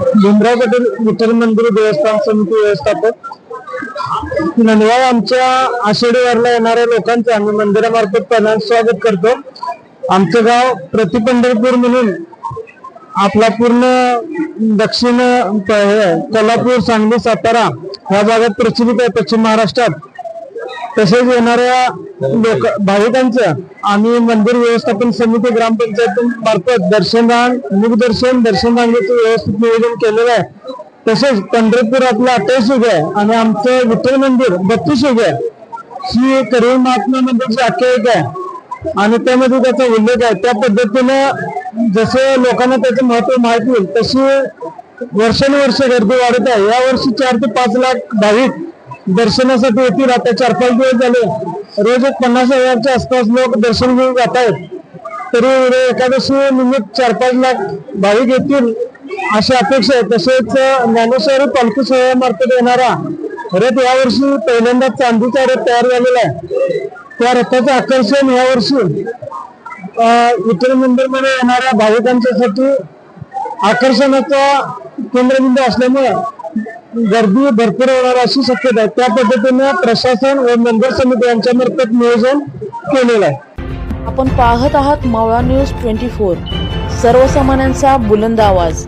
भीमराव पटेल विठ्ठल मंदिर देवस्थान समिती व्यवस्थापक. नंदवाळ आमच्या आषाढीवारला येणाऱ्या लोकांचं आम्ही मंदिरामार्फत पहिल्यांदा स्वागत करतो. आमचं गाव प्रति पंढरपूर म्हणून आपला पूर्ण दक्षिण कोल्हापूर सांगली सातारा या भागात प्रचलित आहे पश्चिम महाराष्ट्रात. तसेच येणाऱ्या लोक भाविकांचं आम्ही मंदिर व्यवस्थापन समिती ग्रामपंचायत मार्फत दर्शनदान मुखदर्शन दर्शन व्यवस्थित नियोजन केलेलं आहे. तसेच पंढरपूर आपलं अठ्ठावीस युग आहे आणि आमचं विठ्ठल मंदिर बत्तीस युग आहे. ही करीम महात्मा मंदिरची आख्यायिका आहे. आणि त्यामध्ये त्याचा उल्लेख आहे. त्या पद्धतीनं जसं लोकांना त्याचं महत्त्व माहीत होईल तशी वर्षानुवर्ष गर्दी वाढत आहे. या वर्षी चार ते पाच लाख भाविक दर्शनासाठी येतील. आता चार पाच दिवस झाले. रोज एक पन्नास हजारच्या आसपास लोक दर्शन घेऊन जात आहेत. तरी एकादशी निमित्त चार पाच लाख भाविक येतील अशी अपेक्षा आहे. तसेच ज्ञानेश्वरी पालखी सोहळ्यामार्फत येणारा रथ यावर्षी पहिल्यांदा चांदीचा रथ तयार झालेला आहे. त्या रथाचं आकर्षण यावर्षी विठ्ठल मंदिरमध्ये येणाऱ्या भाविकांच्यासाठी आकर्षणाचा केंद्रबिंदू असल्यामुळे गर्दी भरपूर होणार अशी शक्यता आहे. त्या पद्धतीने प्रशासन व मंदिर समिती यांच्यामार्फत नियोजन केलेलं आहे. आपण पाहत आहात मावळा न्यूज ट्वेंटी फोर. सर्वसामान्यांचा बुलंद आवाज.